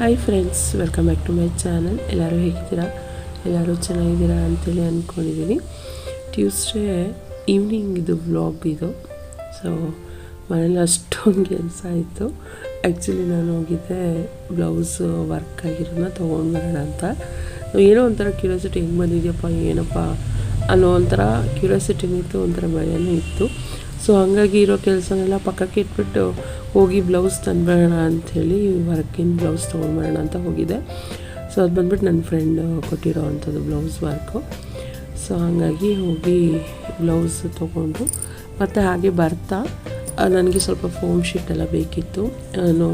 Hi friends welcome back to my channel ಎಲ್ಲರೂ ಹೇಗಿದ್ದೀರಾ? ಎಲ್ಲರೂ ಚೆನ್ನಾಗಿದ್ದೀರಾ ಅಂತೇಳಿ ಅಂದ್ಕೊಂಡಿದ್ದೀನಿ. ಟ್ಯೂಸ್ಡೇ ಈವ್ನಿಂಗ್ ಇದು ವ್ಲಾಗ್ ಇದು. ಸೊ ಮನೇಲಿ ಅಷ್ಟೊಂದು ಕೆಲಸ ಆಯಿತು ಆ್ಯಕ್ಚುಲಿ ನಾನು ಹೋಗಿದ್ದೆ ಬ್ಲೌಸ್ ವರ್ಕ್ ಆಗಿರೋದನ್ನ ತೊಗೊಂಡು ಬರೋಣ ಅಂತ ಏನೋ ಒಂಥರ ಕ್ಯೂರಿಯಾಸಿಟಿ ಹೆಂಗೆ ಬಂದಿದೆಯಪ್ಪ, ಏನಪ್ಪ ಅನ್ನೋ ಒಂಥರ ಕ್ಯೂರಿಯಾಸಿಟಿನೂ ಇತ್ತು ಒಂಥರ ಭಯನೂ ಇತ್ತು. ಸೊ ಹಾಗಾಗಿ ಇರೋ ಕೆಲಸನೆಲ್ಲ ಪಕ್ಕಕ್ಕೆ ಇಟ್ಬಿಟ್ಟು ಹೋಗಿ ಬ್ಲೌಸ್ ತಂದ್ಬೇಡ ಅಂಥೇಳಿ ವರ್ಕಿನ ಬ್ಲೌಸ್ ತೊಗೊಂಡ್ಬೇಡ ಅಂತ ಹೋಗಿದ್ದೆ ಸೊ ಅದು ಬಂದ್ಬಿಟ್ಟು ನನ್ನ ಫ್ರೆಂಡ್ ಕೊಟ್ಟಿರೋ ಅಂಥದ್ದು ಬ್ಲೌಸ್ ವರ್ಕು. ಸೊ ಹಾಗಾಗಿ ಹೋಗಿ ಬ್ಲೌಸ್ ತೊಗೊಂಡು ಮತ್ತು ಹಾಗೆ ಬರ್ತಾ ನನಗೆ ಸ್ವಲ್ಪ ಫೋಮ್ ಶೀಟ್ ಎಲ್ಲ ಬೇಕಿತ್ತು. ನಾನು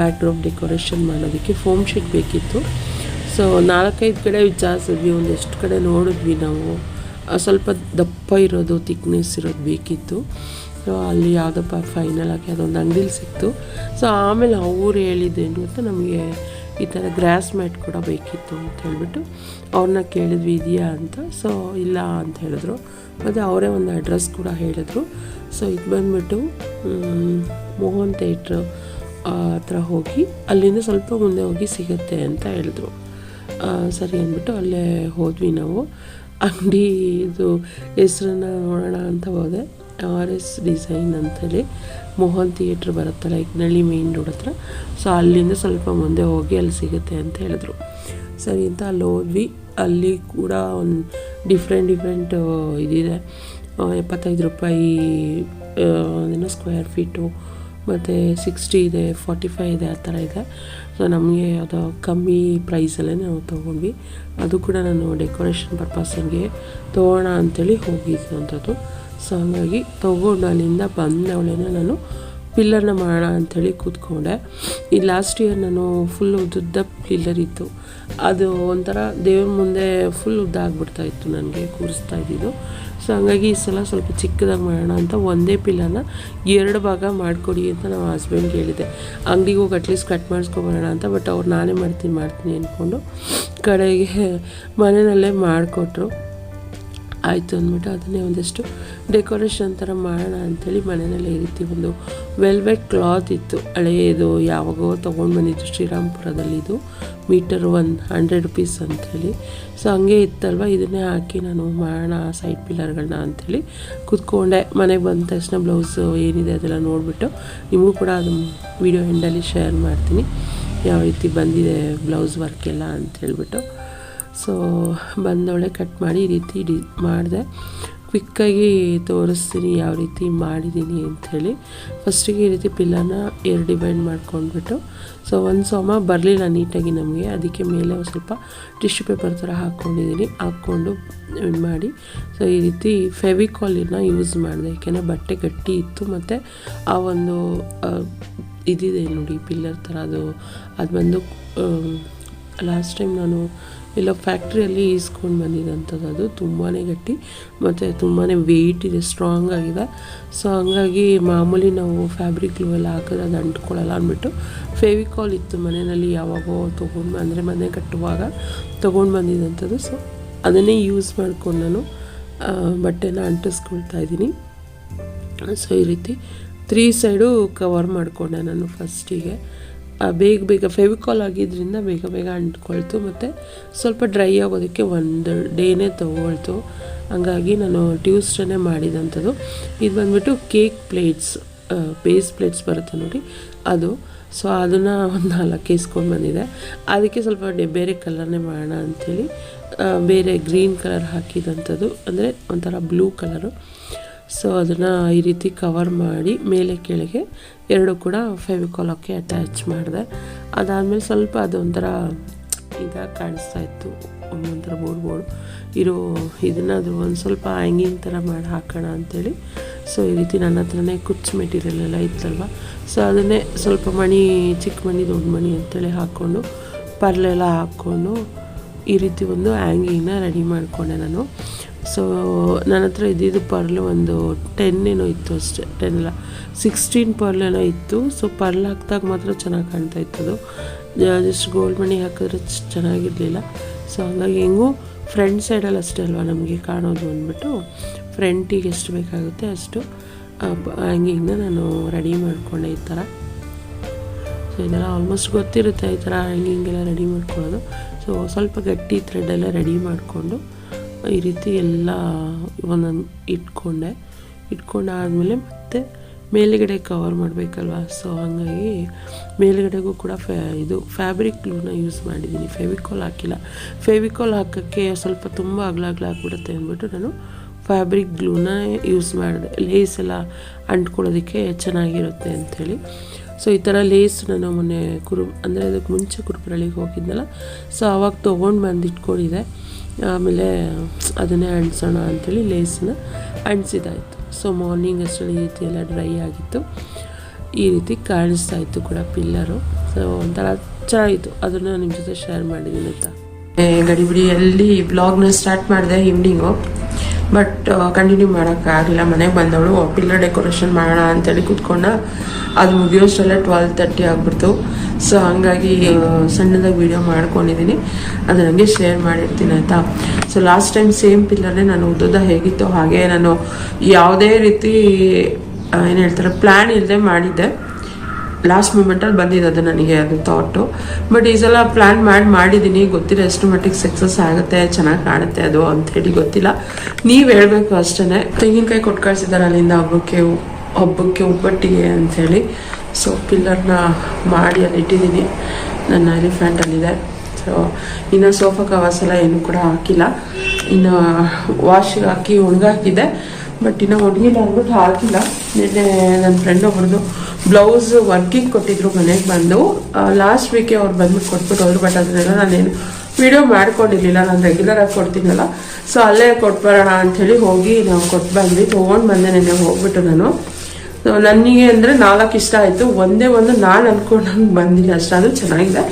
ಬ್ಯಾಕ್ ಡೆಕೋರೇಷನ್ ಮಾಡೋದಕ್ಕೆ ಫೋಮ್ ಶೀಟ್ ಬೇಕಿತ್ತು. ಸೊ ನಾಲ್ಕೈದು ಕಡೆ ವಿಚಾರಿಸಿದ್ವಿ, ಒಂದೆಷ್ಟು ಕಡೆ ನೋಡಿದ್ವಿ ನಾವು. ಸ್ವಲ್ಪ ದಪ್ಪ ಇರೋದು ತಿಕ್ನೆಸ್ ಇರೋದು ಬೇಕಿತ್ತು. ಸೊ ಅಲ್ಲಿ ಯಾವುದಪ್ಪ ಫೈನಲ್ ಆಗಿ ಅದೊಂದು ಅಂಗಡಿಲಿ ಸಿಕ್ತು. ಸೊ ಆಮೇಲೆ ಅವ್ರು ಹೇಳಿದ್ದೇನು ಅಂತ ನಮಗೆ ಈ ಥರ ಗ್ರಾಸ್ ಮ್ಯಾಟ್ ಕೂಡ ಬೇಕಿತ್ತು ಅಂತ ಹೇಳ್ಬಿಟ್ಟು ಅವ್ರನ್ನ ಕೇಳಿದ್ವಿ, ಇದೆಯಾ ಅಂತ. ಸೊ ಇಲ್ಲ ಅಂತ ಹೇಳಿದ್ರು. ಮತ್ತು ಅವರೇ ಒಂದು ಅಡ್ರೆಸ್ ಕೂಡ ಹೇಳಿದ್ರು. ಸೊ ಇದು ಬಂದ್ಬಿಟ್ಟು ಮೋಹನ್ ಥಿಯೇಟ್ರ್ ಹತ್ರ ಹೋಗಿ, ಅಲ್ಲಿಂದ ಸ್ವಲ್ಪ ಮುಂದೆ ಹೋಗಿ ಸಿಗುತ್ತೆ ಅಂತ ಹೇಳಿದ್ರು. ಸರಿ ಅಂದ್ಬಿಟ್ಟು ಅಲ್ಲೇ ಹೋದ್ವಿ ನಾವು. ಅಂಗಡಿ ಇದು ಹೆಸ್ರನ್ನ ನೋಡೋಣ ಅಂತ ಹೋದೆ. ಆರ್ ಎಸ್ ಡಿಸೈನ್ ಅಂತೇಳಿ ಮೋಹನ್ ಥಿಯೇಟ್ರ್ ಬರುತ್ತೆ ಲೈಕ್ ನಳ್ಳಿ ಮೇನ್ ರೋಡ್ ಹತ್ರ. ಸೊ ಅಲ್ಲಿಂದ ಸ್ವಲ್ಪ ಮುಂದೆ ಹೋಗಿ ಅಲ್ಲಿ ಸಿಗುತ್ತೆ ಅಂತ ಹೇಳಿದ್ರು. ಸರಿ ಅಂತ ಅಲ್ಲಿ ಹೋದ್ವಿ. ಅಲ್ಲಿ ಕೂಡ ಒಂದು ಡಿಫ್ರೆಂಟ್ ಡಿಫ್ರೆಂಟ್, ಇದಿದೆ. ಎಪ್ಪತ್ತೈದು ರೂಪಾಯಿ ಏನೋ ಸ್ಕ್ವೇರ್ ಫೀಟು ಮತ್ತು ಸಿಕ್ಸ್ಟಿ ಇದೆ ಫಾರ್ಟಿ ಫೈ ಇದೆ ಆ ಥರ ಇದೆ. ಸೊ ನಮಗೆ ಅದು ಕಮ್ಮಿ ಪ್ರೈಸಲ್ಲೇ ನಾವು ತೊಗೊಂಡ್ವಿ. ಅದು ಕೂಡ ನಾನು ಡೆಕೋರೇಷನ್ ಪರ್ಪಸ್ಸಿಗೆ ತೊಗೋಣ ಅಂಥೇಳಿ ಹೋಗಿದ್ದಂಥದ್ದು. ಸೊ ಹಾಗಾಗಿ ತೊಗೊಂಡು ಅಲ್ಲಿಂದ ಬಂದವಳೇ ನಾನು ಪಿಲ್ಲರ್ನ ಮಾಡೋಣ ಅಂಥೇಳಿ ಕೂತ್ಕೊಂಡೆ. ಈ ಲಾಸ್ಟ್ ಇಯರ್ ನಾನು ಫುಲ್ ಉದ್ದ ಪಿಲ್ಲರ್ ಇತ್ತು. ಅದು ಒಂಥರ ದೇವ್ರ ಮುಂದೆ ಫುಲ್ ಉದ್ದ ಆಗ್ಬಿಡ್ತಾ ಇತ್ತು ನನಗೆ, ಕೂರಿಸ್ತಾ ಇದ್ದಿದ್ದು. ಸೊ ಹಂಗಾಗಿ ಈ ಸಲ ಸ್ವಲ್ಪ ಚಿಕ್ಕದಾಗಿ ಮಾಡೋಣ ಅಂತ ಒಂದೇ ಪಿಲ್ಲನ ಎರಡು ಭಾಗ ಮಾಡಿಕೊಡಿ ಅಂತ ನಮ್ಮ ಹಸ್ಬೆಂಡ್ಗೆ ಹೇಳಿದೆ ಅಂಗಡಿಗೆ ಹೋಗಿ ಅಟ್ಲೀಸ್ಟ್ ಕಟ್ ಮಾಡಿಸ್ಕೊಬರೋಣ ಅಂತ ಬಟ್ ಅವ್ರು ನಾನೇ ಮಾಡ್ತೀನಿ ಮಾಡ್ತೀನಿ ಅಂದ್ಕೊಂಡು ಕಡೆಗೆ ಮನೆಯಲ್ಲೇ ಮಾಡಿಕೊಟ್ರು. ಆಯಿತು ಅಂದ್ಬಿಟ್ಟು ಅದನ್ನೇ ಒಂದಷ್ಟು ಡೆಕೋರೇಷನ್ ಥರ ಮಾಡೋಣ ಅಂಥೇಳಿ ಮನೆಯಲ್ಲೇ ಈ ಒಂದು ವೆಲ್ವೆಟ್ ಕ್ಲಾತ್ ಇತ್ತು. ಹಳೆಯದು ಯಾವಾಗೋ ತೊಗೊಂಡು ಬಂದಿದ್ದು ಶ್ರೀರಾಮ್ಪುರದಲ್ಲಿದು. ಮೀಟರ್ ಒನ್, ಹಂಡ್ರೆಡ್ ರುಪೀಸ್ ಅಂಥೇಳಿ ಸೊ ಹಂಗೆ ಇತ್ತಲ್ವ? ಇದನ್ನೇ ಹಾಕಿ ನಾನು ಮಾಡೋಣ ಸೈಡ್ ಪಿಲ್ಲರ್ಗಳನ್ನ ಅಂಥೇಳಿ ಕೂತ್ಕೊಂಡೆ. ಮನೆಗೆ ಬಂದ ತಕ್ಷಣ ಬ್ಲೌಸು ಏನಿದೆ ಅದೆಲ್ಲ ನೋಡಿಬಿಟ್ಟು ನಿಮಗೂ ಕೂಡ ಅದು ವಿಡಿಯೋ ಎಂಡಲ್ಲಿ ಶೇರ್ ಮಾಡ್ತೀನಿ. ಯಾವ ರೀತಿ ಬಂದಿದೆ ಬ್ಲೌಸ್ ವರ್ಕ್ ಎಲ್ಲ ಅಂತ ಹೇಳ್ಬಿಟ್ಟು ಸೊ ಬಂದವಳೆ ಕಟ್ ಮಾಡಿ ಈ ರೀತಿ ಡಿ, ಮಾಡಿದೆ. ಕ್ವಿಕ್ಕಾಗಿ ತೋರಿಸ್ತೀನಿ ಯಾವ ರೀತಿ ಮಾಡಿದ್ದೀನಿ ಅಂಥೇಳಿ. ಫಸ್ಟಿಗೆ ಈ ರೀತಿ ಪಿಲ್ಲರ್ನ ಎರಡು ಡಿವೈಡ್ ಮಾಡ್ಕೊಂಡ್ಬಿಟ್ಟು. ಸೊ ಒಂದು ಸೋಮ ಬರಲಿಲ್ಲ ನೀಟಾಗಿ ನಮಗೆ. ಅದಕ್ಕೆ ಮೇಲೆ ಒಂದು ಸ್ವಲ್ಪ ಟಿಶ್ಯೂ ಪೇಪರ್ ಥರ ಹಾಕ್ಕೊಂಡಿದ್ದೀನಿ ಹಾಕ್ಕೊಂಡು ಮಾಡಿ. ಸೊ ಈ ರೀತಿ ಫೆವಿಕಾಲಿನ ಯೂಸ್ ಮಾಡಿದೆ. ಯಾಕೆಂದರೆ ಬಟ್ಟೆ ಗಟ್ಟಿ ಇತ್ತು. ಮತ್ತು ಆ ಒಂದು ಇದಿದೆ ನೋಡಿ, ಪಿಲ್ಲರ್ ಥರ ಅದು. ಅದು ಬಂದು ಲಾಸ್ಟ್ ಟೈಮ್ ನಾನು ಎಲ್ಲ ಫ್ಯಾಕ್ಟ್ರಿಯಲ್ಲಿ ಈಸ್ಕೊಂಡು ಬಂದಿದ್ದಂಥದ್ದು ಅದು ತುಂಬಾ ಗಟ್ಟಿ ಮತ್ತು ತುಂಬಾ ವೆಯ್ಟ್ ಇದೆ ಸ್ಟ್ರಾಂಗ್ ಆಗಿದೆ. ಸೊ ಹಂಗಾಗಿ ಮಾಮೂಲಿ ನಾವು ಫ್ಯಾಬ್ರಿಕ್ ಗ್ಲೂ ಎಲ್ಲ ಹಾಕಿದ್ರೆ ಅದು ಅಂಟ್ಕೊಳ್ಳಲ್ಲ ಅಂದ್ಬಿಟ್ಟು ಫೆವಿಕಾಲ್ ಇತ್ತು ಮನೆಯಲ್ಲಿ ಯಾವಾಗೋ ತೊಗೊಂಡು ಅಂದರೆ ಮನೆ ಕಟ್ಟುವಾಗ ತೊಗೊಂಡು ಬಂದಿದ್ದಂಥದ್ದು ಸೊ ಅದನ್ನೇ ಯೂಸ್ ಮಾಡ್ಕೊಂಡು ನಾನು ಬಟ್ಟೆನ ಅಂಟಿಸ್ಕೊಳ್ತಾ ಇದ್ದೀನಿ. ಸೊ ಈ ರೀತಿ ತ್ರೀ ಸೈಡು ಕವರ್ ಮಾಡಿಕೊಂಡೆ ನಾನು ಫಸ್ಟಿಗೆ ಬೇಗ ಬೇಗ ಫೆವಿಕಾಲ್ ಆಗಿದ್ದರಿಂದ ಬೇಗ ಬೇಗ ಅಂಟ್ಕೊಳ್ತು ಮತ್ತು ಸ್ವಲ್ಪ ಡ್ರೈ ಆಗೋದಕ್ಕೆ ಒಂದು ಡೇನೇ ತೊಗೊಳ್ತು. ಹಂಗಾಗಿ ನಾನು ಟ್ಯೂಸ್ಡೇನೇ ಮಾಡಿದಂಥದ್ದು. ಇದು ಬಂದ್ಬಿಟ್ಟು ಕೇಕ್ ಪ್ಲೇಟ್ಸ್ ಬೇಸ್ ಪ್ಲೇಟ್ಸ್ ಬರುತ್ತೆ ನೋಡಿ. ಅದು. ಸೊ, ಅದನ್ನು ಒಂದು ನಾಲ್ಕು ಇಸ್ಕೊಂಡು ಬಂದಿದೆ. ಅದಕ್ಕೆ ಸ್ವಲ್ಪ ಬೇರೆ ಕಲರ್ನೇ ಮಾಡೋಣ ಅಂಥೇಳಿ ಬೇರೆ ಗ್ರೀನ್ ಕಲರ್ ಹಾಕಿದಂಥದ್ದು. ಅಂದರೆ ಒಂಥರ ಬ್ಲೂ ಕಲರು. ಸೊ ಅದನ್ನು ಈ ರೀತಿ ಕವರ್ ಮಾಡಿ ಮೇಲೆ ಕೆಳಗೆ ಎರಡು ಕೂಡ ಫೆವಿಕಾಲಕ್ಕೆ ಅಟ್ಯಾಚ್ ಮಾಡಿದೆ. ಅದಾದಮೇಲೆ ಸ್ವಲ್ಪ ಅದೊಂಥರ ಇದಾಗಿ ಕಾಣಿಸ್ತಾ ಇತ್ತು. ಒಂಥರ ಬೋರ್ಡ್ ಬೋರ್ಡ್ ಇರೋ ಇದನ್ನ ಅದು ಒಂದು ಸ್ವಲ್ಪ ಹ್ಯಾಂಗಿಂಗ್ ಥರ ಮಾಡಿ ಹಾಕೋಣ ಅಂಥೇಳಿ ಸೊ ಈ ರೀತಿ ನನ್ನ ಹತ್ರನೇ ಕುಚ್ಚು ಮೆಟೀರಿಯಲ್ ಎಲ್ಲ ಇತ್ತಲ್ವ? ಸೊ ಅದನ್ನೇ ಸ್ವಲ್ಪ ಮಣಿ, ಚಿಕ್ಕ ಮಣಿ, ದೊಡ್ಡ ಮಣಿ ಅಂತೇಳಿ ಹಾಕ್ಕೊಂಡು ಪರ್ಲೆಲ್ಲ ಹಾಕ್ಕೊಂಡು ಈ ರೀತಿ ಒಂದು ಹ್ಯಾಂಗಿಂಗ್ನ ರೆಡಿ ಮಾಡಿಕೊಂಡೆ ನಾನು. ಸೊ ನನ್ನ ಹತ್ರ ಇದ್ದಿದ್ದು ಪರ್ಲು ಒಂದು ಟೆನ್ ಏನೋ ಇತ್ತು ಅಷ್ಟೇ ಟೆನ್ ಅಲ್ಲ. ಸಿಕ್ಸ್ಟೀನ್ ಪರ್ಲ್ ಏನೋ ಇತ್ತು. ಸೊ ಪರ್ಲ್ ಹಾಕಿದಾಗ ಮಾತ್ರ ಚೆನ್ನಾಗಿ ಕಾಣ್ತಾ ಅದು ಜಸ್ಟ್ ಗೋಲ್ಡ್ ಮಣಿ ಹಾಕಿದ್ರೆ ಚೆನ್ನಾಗಿರಲಿಲ್ಲ. ಸೊ ಹಾಗಾಗಿ ಹೆಂಗೂ ಫ್ರಂಟ್ ಸೈಡಲ್ಲಿ ಅಷ್ಟೇ ಅಲ್ವಾ ನಮಗೆ ಕಾಣೋದು ಅಂದ್ಬಿಟ್ಟು ಫ್ರಂಟಿಗೆ ಎಷ್ಟು ಬೇಕಾಗುತ್ತೆ ಅಷ್ಟು ಹ್ಯಾಂಗಿಂಗ್ನ ನಾನು ರೆಡಿ ಮಾಡಿಕೊಂಡೆ ಈ ಥರ. ಸೊ ಇದೆಲ್ಲ ಆಲ್ಮೋಸ್ಟ್ ಗೊತ್ತಿರುತ್ತೆ ಈ ಥರ ಹಿಂಗೆಲ್ಲ ರೆಡಿ ಮಾಡ್ಕೊಳ್ಳೋದು. ಸೊ ಸ್ವಲ್ಪ ಗಟ್ಟಿ ಥ್ರೆಡ್ ಎಲ್ಲ ರೆಡಿ ಮಾಡಿಕೊಂಡು ಈ ರೀತಿ ಎಲ್ಲ ಒಂದೊಂದು ಇಟ್ಕೊಂಡೆ. ಇಟ್ಕೊಂಡಾದಮೇಲೆ ಮತ್ತೆ ಮೇಲುಗಡೆ ಕವರ್ ಮಾಡಬೇಕಲ್ವ? ಸೊ ಹಾಗಾಗಿ ಮೇಲುಗಡೆಗೂ ಕೂಡ ಫ್ಯಾ ಇದು ಫ್ಯಾಬ್ರಿಕ್ ಗ್ಲೂನ ಯೂಸ್ ಮಾಡಿದ್ದೀನಿ. ಫೆವಿಕಾಲ್ ಹಾಕಿಲ್ಲ. ಫೆವಿಕಾಲ್ ಹಾಕೋಕ್ಕೆ ಸ್ವಲ್ಪ ತುಂಬ ಅಗಲ ಅಗಲ ಅಂದ್ಬಿಟ್ಟು ನಾನು ಫ್ಯಾಬ್ರಿಕ್ ಗ್ಲೂನ ಯೂಸ್ ಮಾಡಿದೆ. ಲೇಸ್ ಎಲ್ಲ ಅಂಟ್ಕೊಳ್ಳೋದಕ್ಕೆ ಚೆನ್ನಾಗಿರುತ್ತೆ ಅಂಥೇಳಿ. ಸೊ ಈ ಥರ ಲೇಸ್ ನಾನು ಮೊನ್ನೆ ಕುರು, ಅಂದರೆ ಅದಕ್ಕೆ ಮುಂಚೆ ಕುರುಪರಳಿಗೆ ಹೋಗಿದ್ನಲ್ಲ. ಸೊ ಅವಾಗ ತೊಗೊಂಡು ಬಂದು ಇಟ್ಕೊಂಡಿದ್ದೆ ಆಮೇಲೆ ಅದನ್ನೇ ಅಂಟಿಸೋಣ ಅಂಥೇಳಿ ಲೇಸನ್ನ ಅಂಟಿಸಿದಾಯಿತು ಸೊ ಮಾರ್ನಿಂಗ್ ಅಷ್ಟರಲ್ಲಿ ಈ ರೀತಿ ಎಲ್ಲ ಡ್ರೈ ಆಗಿತ್ತು. ಈ ರೀತಿ ಕಾಣಿಸ್ತಾ ಇತ್ತು ಕೂಡ ಪಿಲ್ಲರು. ಸೊ ಒಂಥರ ಚೆನ್ನಾಗಿತ್ತು. ಅದನ್ನು ನಿಮ್ಮ ಜೊತೆ ಶೇರ್ ಮಾಡಿದ್ದೀನಿ ಅಂತ ಗಡಿಬಿಡಿಯಲ್ಲಿ ಬ್ಲಾಗ್ನ ಸ್ಟಾರ್ಟ್ ಮಾಡಿದೆ ಈವ್ನಿಂಗು ಬಟ್ ಕಂಟಿನ್ಯೂ ಮಾಡೋಕ್ಕಾಗಲಿಲ್ಲ. ಮನೆಗೆ ಬಂದವಳು ಪಿಲ್ಲರ್ ಡೆಕೋರೇಷನ್ ಮಾಡೋಣ ಅಂತೇಳಿ ಕೂತ್ಕೊಂಡ. ಅದು ಮುಗಿಯೋಷ್ಟೆಲ್ಲ ಟ್ವೆಲ್ ತರ್ಟಿ ಆಗಿಬಿಡ್ತು. ಸೊ ಹಂಗಾಗಿ ಸಣ್ಣದಾಗಿ ವಿಡಿಯೋ ಮಾಡ್ಕೊಂಡಿದ್ದೀನಿ ಅದು ನನಗೆ ಶೇರ್ ಮಾಡಿರ್ತೀನಿ, ಆಯಿತಾ? ಸೊ ಲಾಸ್ಟ್ ಟೈಮ್ ಸೇಮ್ ಪಿಲ್ಲರ್ನೇ ನಾನು ಉದ್ದದ ಹೇಗಿತ್ತು ಹಾಗೆ ನಾನು ಯಾವುದೇ ರೀತಿ ಏನು ಹೇಳ್ತಾರೆ ಪ್ಲ್ಯಾನ್ ಇಲ್ಲದೆ ಮಾಡಿದ್ದೆ. ಲಾಸ್ಟ್ ಮೂಮೆಂಟಲ್ಲಿ ಬಂದಿದೆ ಅದು ನನಗೆ, ಅದು ಥಾಟು ಬಟ್ ಈ ಸಲ ಪ್ಲ್ಯಾನ್ ಮಾಡಿ ಮಾಡಿದ್ದೀನಿ ಗೊತ್ತಿಲ್ಲ ಎಷ್ಟು ಮಟ್ಟಿಗೆ ಸಕ್ಸಸ್ ಆಗುತ್ತೆ, ಚೆನ್ನಾಗಿ ಕಾಣುತ್ತೆ ಅದು ಅಂಥೇಳಿ ಗೊತ್ತಿಲ್ಲ. ನೀವು ಹೇಳಬೇಕು ಅಷ್ಟೇ ತೆಂಗಿನಕಾಯಿ ಕೊಟ್ಟು ಕಳಿಸಿದ್ದಾರೆ ಅಲ್ಲಿಂದ ಹಬ್ಬಕ್ಕೆ ಹಬ್ಬಕ್ಕೆ ಒಬ್ಬಟ್ಟಿಗೆ ಅಂಥೇಳಿ ಸೊ ಪಿಲ್ಲರ್ನ ಮಾಡಿ ಅಲ್ಲಿ ಇಟ್ಟಿದ್ದೀನಿ. ನನ್ನ ಎಲಿಫ್ಯಾಂಟಲ್ಲಿದೆ ಸೊ ಇನ್ನು ಸೋಫಾ ಕವರ್ಸ್ ಎಲ್ಲ ಏನು ಕೂಡ ಹಾಕಿಲ್ಲ. ಇನ್ನು ವಾಶಿಗೆ ಹಾಕಿ ಒಣಗಾಕಿದೆ ಬಟ್ ಇನ್ನು ಒಣಗಿಲ್ಲ ಅಂದ್ಬಿಟ್ಟು ಹಾಕಿಲ್ಲ. ನಿನ್ನೆ ನನ್ನ ಫ್ರೆಂಡ್ ಒಬ್ರದ್ದು ಬ್ಲೌಸ್ ವರ್ಕಿಂಗ್ ಕೊಟ್ಟಿದ್ರು ಮನೆಗೆ ಬಂದು. ಲಾಸ್ಟ್ ವೀಕೆ ಅವ್ರು ಬಂದ್ಬಿಟ್ಟು ಕೊಟ್ಬಿಟ್ಟು ಹೋದ್ರು. ಬಟ್ ಅದನ್ನೆಲ್ಲ ನಾನೇನು ವಿಡಿಯೋ ಮಾಡ್ಕೊಂಡಿರಲಿಲ್ಲ. ನಾನು ರೆಗ್ಯುಲರ್ ಆಗಿ ಕೊಡ್ತೀನಲ್ಲ ಸೊ ಅಲ್ಲೇ ಕೊಟ್ಬರೋಣ ಅಂಥೇಳಿ ಹೋಗಿ ನಾವು ಕೊಟ್ಟು ಬಂದ್ವಿ ತೊಗೊಂಡು ಬಂದೆ ನೆನ್ನೆ ಹೋಗ್ಬಿಟ್ಟು ನಾನು. ಸೊ ನನಗೆ ಅಂದರೆ ನಾಲ್ಕು ಇಷ್ಟ ಆಯಿತು. ಒಂದೇ ಒಂದು ನಾನು ಅನ್ಕೊಂಡಂಗೆ ಬಂದಿಲ್ಲ ಅಷ್ಟೇ. ಅದು ಚೆನ್ನಾಗಿದೆ.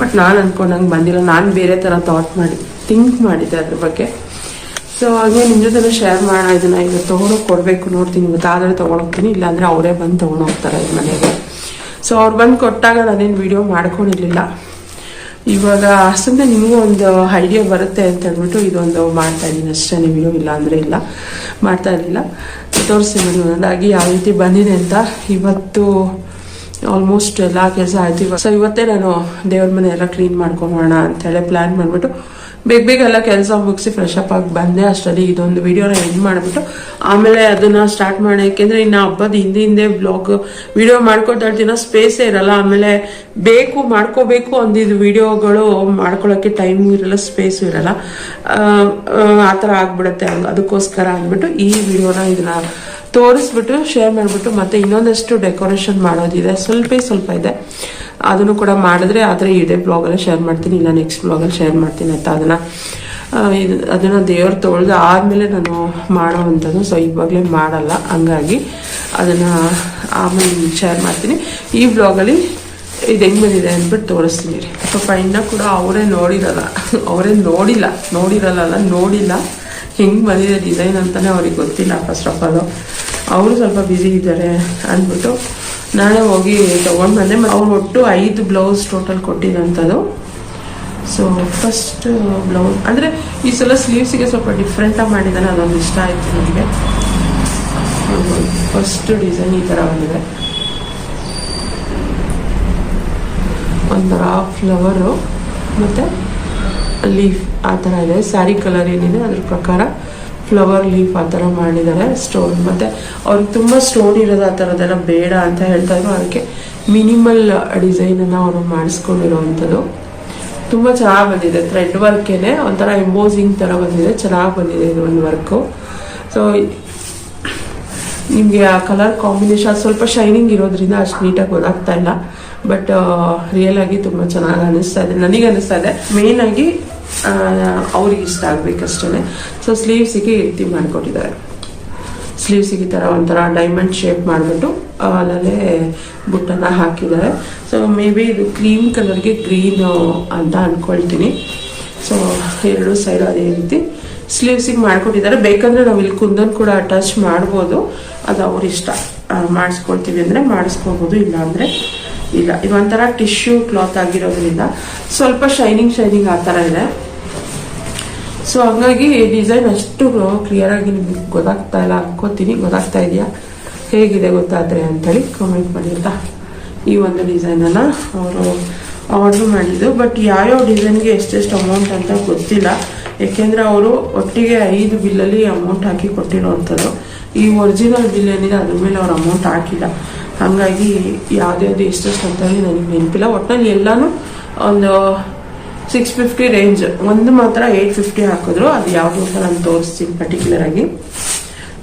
ಬಟ್ ನಾನು ಅನ್ಕೊಂಡಂಗೆ ಬಂದಿಲ್ಲ. ನಾನು ಬೇರೆ ಥರ ಥಾಟ್ ಮಾಡಿ ಥಿಂಕ್ ಮಾಡಿದ್ದೆ ಅದ್ರ ಬಗ್ಗೆ. ಸೊ ಹಾಗೆ ನಿಮ್ಮ ಜೊತೆ ಶೇರ್ ಮಾಡೋಣ. ಇದನ್ನು ಈಗ ತೊಗೊಂಡೋಗಿ ಕೊಡಬೇಕು ನೋಡ್ತೀನಿ. ಇವತ್ತಾದರೆ ತೊಗೊಂಡೋಗ್ತೀನಿ ಇಲ್ಲಾಂದರೆ ಅವರೇ ಬಂದು ತೊಗೊಂಡೋಗ್ತಾರೆ ಈ ಮನೆಗೆ. ಸೊ ಅವ್ರು ಬಂದು ಕೊಟ್ಟಾಗ ನಾನೇನು ವಿಡಿಯೋ ಮಾಡ್ಕೊಂಡಿರಲಿಲ್ಲ. ಇವಾಗ ಸುಮ್ಮನೆ ನಿಮಗೂ ಒಂದು ಐಡಿಯಾ ಬರುತ್ತೆ ಅಂತ ಹೇಳ್ಬಿಟ್ಟು ಇದೊಂದು ಮಾಡ್ತಾ ಇದ್ದೀನಿ. ಅಷ್ಟೇ ವಿಡಿಯೋ ಇಲ್ಲ ಅಂದರೆ ಇಲ್ಲ. ಮಾಡ್ತಾ ಇರಲಿಲ್ಲ. ಒಂದೊಂದಾಗಿ ಯಾವ ರೀತಿ ಬಂದಿದೆ ಅಂತ ಇವತ್ತು ಆಲ್ಮೋಸ್ಟ್ ಎಲ್ಲ ಕೆಲಸ ಆಯ್ತು. ಇವಾಗ ಸೊ ಇವತ್ತೇ ನಾನು ದೇವ್ರ ಮನೆ ಎಲ್ಲ ಕ್ಲೀನ್ ಮಾಡ್ಕೊಂಬೋಣ ಅಂತೇಳಿ ಪ್ಲ್ಯಾನ್ ಮಾಡಿಬಿಟ್ಟು ಬೇಗ ಬೇಗ ಎಲ್ಲ ಕೆಲಸ ಮುಗಿಸಿ ಫ್ರೆಶ್ ಅಪ್ ಆಗಿ ಬಂದೆ ಅಷ್ಟರಲ್ಲಿ ಇದೊಂದು ವಿಡಿಯೋನ ಎಂಡ್ ಮಾಡಿಬಿಟ್ಟು ಆಮೇಲೆ ಅದನ್ನ ಸ್ಟಾರ್ಟ್ ಮಾಡಿ ಯಾಕೆಂದ್ರೆ ಇನ್ನು ಹಬ್ಬದ ಹಿಂದೆ ಹಿಂದೆ ಬ್ಲಾಗ್ ವಿಡಿಯೋ ಮಾಡ್ಕೊತಾ ಇರ್ತೀನೋ? ಸ್ಪೇಸೇ ಇರಲ್ಲ. ಆಮೇಲೆ ಬೇಕು ಮಾಡ್ಕೋಬೇಕು ಅಂದಿದ್ದು ವಿಡಿಯೋಗಳು ಮಾಡ್ಕೊಳ್ಳೋಕ್ಕೆ ಟೈಮು ಇರಲ್ಲ ಸ್ಪೇಸು ಇರಲ್ಲ. ಆ, ಥರ ಆಗ್ಬಿಡುತ್ತೆ ಅದಕ್ಕೋಸ್ಕರ ಅಂದ್ಬಿಟ್ಟು ಈ ವಿಡಿಯೋನ ಇದನ್ನ ತೋರಿಸ್ಬಿಟ್ಟು ಶೇರ್ ಮಾಡಿಬಿಟ್ಟು ಮತ್ತೆ ಇನ್ನೊಂದಷ್ಟು ಡೆಕೋರೇಷನ್ ಮಾಡೋದಿದೆ. ಸ್ವಲ್ಪ ಸ್ವಲ್ಪ ಇದೆ. ಅದನ್ನು ಕೂಡ ಮಾಡಿದ್ರೆ ಆದರೆ ಇದೇ ಬ್ಲಾಗಲ್ಲಿ ಶೇರ್ ಮಾಡ್ತೀನಿ, ಇಲ್ಲ ನೆಕ್ಸ್ಟ್ ಬ್ಲಾಗಲ್ಲಿ ಶೇರ್ ಮಾಡ್ತೀನಿ ಅಂತ ಅದನ್ನು ಇದು ಅದನ್ನು ದೇವ್ರು ತೊಳೆದು ಆದಮೇಲೆ ನಾನು ಮಾಡೋವಂಥದ್ದು ಸೊ ಇವಾಗಲೇ ಮಾಡಲ್ಲ. ಹಂಗಾಗಿ ಅದನ್ನು ಆಮೇಲೆ ಶೇರ್ ಮಾಡ್ತೀನಿ. ಈ ಬ್ಲಾಗಲ್ಲಿ ಇದು ಹೆಂಗೆ ಬಂದಿದೆ ಅಂದ್ಬಿಟ್ಟು ತೋರಿಸ್ತೀನಿ ರೀ. ಸೊ ಇನ್ನೂ ಕೂಡ ಅವರೇ ನೋಡಿರಲ್ಲ. ಅವರೇ ನೋಡಿಲ್ಲ. ನೋಡಿರಲ್ಲ ನೋಡಿಲ್ಲ. ಹೆಂಗೆ ಬಂದಿದೆ ಡಿಸೈನ್ ಅಂತಲೇ ಅವ್ರಿಗೆ ಗೊತ್ತಿಲ್ಲ ಫಸ್ಟ್ ಆಫ್ ಆಲು ಅವರು ಸ್ವಲ್ಪ ಬ್ಯುಸಿ ಇದ್ದಾರೆ ಅಂದ್ಬಿಟ್ಟು ನಾನೇ ಹೋಗಿ ತೊಗೊಂಡು ಬಂದೆ ಮತ್ತು ಅವ್ರು ಒಟ್ಟು ಐದು ಬ್ಲೌಸ್ ಟೋಟಲ್ ಕೊಟ್ಟಿದ್ದಂಥದ್ದು ಸೊ ಫಸ್ಟ್ ಬ್ಲೌಸ್ ಅಂದರೆ ಈ ಸಲ ಸ್ಲೀವ್ಸಿಗೆ ಸ್ವಲ್ಪ ಡಿಫ್ರೆಂಟಾಗಿ ಮಾಡಿದ್ದಾನೆ ಅದೊಂದು ಇಷ್ಟ ಆಯಿತು ನನಗೆ ಫಸ್ಟ್ ಡಿಸೈನ್ ಈ ಥರ ಬಂದಿದೆ. ಒಂಥರ ಫ್ಲವರು ಮತ್ತು ಲೀಫ್ ಆ ಥರ ಇದೆ. ಸ್ಯಾರಿ ಕಲರ್ ಏನಿದೆ ಅದ್ರ ಪ್ರಕಾರ. ಫ್ಲವರ್ ಲೀಫ್ ಆ ಥರ ಮಾಡಿದ್ದಾರೆ, ಸ್ಟೋನ್. ಮತ್ತು ಅವ್ರಿಗೆ ತುಂಬ ಸ್ಟೋನ್ ಇರೋದು ಆ ಥರದ್ದೆಲ್ಲ ಬೇಡ ಅಂತ ಹೇಳ್ತಾ ಇದ್ರು. ಅದಕ್ಕೆ ಮಿನಿಮಲ್ ಡಿಸೈನನ್ನು ಅವರು ಮಾಡಿಸ್ಕೊಂಡಿರೋವಂಥದ್ದು. ತುಂಬ ಚೆನ್ನಾಗಿ ಬಂದಿದೆ. ಥ್ರೆಡ್ ವರ್ಕೇನೆ. ಒಂಥರ ಎಂಬೋಸಿಂಗ್ ಥರ ಬಂದಿದೆ. ಚೆನ್ನಾಗಿ ಬಂದಿದೆ ಇದು ಒಂದು ವರ್ಕು. ಸೊ ನಿಮಗೆ ಆ ಕಲರ್ ಕಾಂಬಿನೇಷನ್ ಸ್ವಲ್ಪ ಶೈನಿಂಗ್ ಇರೋದ್ರಿಂದ ಅಷ್ಟು ನೀಟಾಗಿ ಗೊತ್ತಾಗ್ತಾ ಇಲ್ಲ. ಬಟ್ ರಿಯಲ್ ಆಗಿ ತುಂಬ ಚೆನ್ನಾಗಿ ಅನಿಸ್ತಾ ಇದೆ. ನನಗೆ ಅನಿಸ್ತಾ ಇದೆ. ಮೇನ್ ಆಗಿ ಅವ್ರಿಗೆ ಇಷ್ಟ ಆಗ್ಬೇಕಷ್ಟೇ ಸೊ ಸ್ಲೀವ್ಸಿಗೆ ಈ ರೀತಿ ಮಾಡಿಕೊಟ್ಟಿದ್ದಾರೆ. ಸ್ಲೀವ್ಸಿಗೆ ಈ ಥರ ಒಂಥರ ಡೈಮಂಡ್ ಶೇಪ್ ಮಾಡಿಬಿಟ್ಟು ಅಲ್ಲಲ್ಲೇ ಬುಟ್ಟನ್ನು ಹಾಕಿದ್ದಾರೆ. ಸೊ ಮೇ ಬಿ ಇದು ಕ್ರೀಮ್ ಕಲರ್ಗೆ ಗ್ರೀನ್ ಅಂತ ಅಂದ್ಕೊಳ್ತೀನಿ ಸೊ ಎರಡು ಸೈಡ್ ಅದೇ ರೀತಿ. ಸ್ಲೀವ್ಸಿಗೆ ಮಾಡ್ಕೊಟ್ಟಿದ್ದಾರೆ. ಬೇಕಂದ್ರೆ ನಾವು ಇಲ್ಲಿ ಕುಂದನ್ ಕೂಡ ಅಟ್ಯಾಚ್ ಮಾಡ್ಬೋದು. ಅದು ಅವ್ರ ಇಷ್ಟ. ಮಾಡಿಸ್ಕೊಳ್ತೀವಿ ಅಂದರೆ ಮಾಡಿಸ್ಕೋಬೋದು ಇಲ್ಲ ಇದು ಒಂಥರ ಟಿಶ್ಯೂ ಕ್ಲಾತ್ ಆಗಿರೋದ್ರಿಂದ ಸ್ವಲ್ಪ ಶೈನಿಂಗ್ ಶೈನಿಂಗ್ ಆ ಥರ ಇದೆ. ಸೊ ಹಂಗಾಗಿ ಡಿಸೈನ್ ಅಷ್ಟು ಕ್ಲಿಯರ್ ಆಗಿ ನಿಮ್ಗೆ ಗೊತ್ತಾಗ್ತಾ ಇಲ್ಲ, ಅನ್ಕೋತೀನಿ. ಗೊತ್ತಾಗ್ತಾ ಇದೆಯಾ? ಹೇಗಿದೆ ಗೊತ್ತಾದ್ರೆ ಅಂತೇಳಿ ಕಮೆಂಟ್ ಮಾಡಿ ಅಂತ ಈ ಒಂದು ಡಿಸೈನನ್ನು ಅವರು ಆರ್ಡ್ರ್ ಮಾಡಿದ್ದು. ಬಟ್ ಯಾವ್ಯಾವ ಡಿಸೈನ್ಗೆ ಎಷ್ಟೆಷ್ಟು ಅಮೌಂಟ್ ಅಂತ ಗೊತ್ತಿಲ್ಲ. ಏಕೆಂದರೆ ಅವರು ಒಟ್ಟಿಗೆ ಐದು ಬಿಲ್ಲಲ್ಲಿ ಅಮೌಂಟ್ ಹಾಕಿ ಕೊಟ್ಟಿರೋವಂಥದ್ದು. ಈ ಒರಿಜಿನಲ್ ಬಿಲ್ ಏನಿದೆ, ಅದ್ರ ಮೇಲೆ ಅವ್ರು ಅಮೌಂಟ್ ಹಾಕಿಲ್ಲ. ಹಾಗಾಗಿ ಯಾವ್ದ್ಯಾವ್ದು ಎಷ್ಟೆಷ್ಟು ಅಂತ ಹೇಳಿ ನನಗೆ ನೆನಪಿಲ್ಲ. ಒಟ್ಟಿನಲ್ಲಿ ಎಲ್ಲನೂ ಒಂದು ಸಿಕ್ಸ್ ಫಿಫ್ಟಿ ರೇಂಜ್ ಒಂದು ಮಾತ್ರ ಏಯ್ಟ್ ಫಿಫ್ಟಿ ಹಾಕಿದ್ರು. ಅದು ಯಾವುದು ಅಂತ ನಾನು ತೋರಿಸ್ತೀನಿ ಪರ್ಟಿಕ್ಯುಲರ್ ಆಗಿ.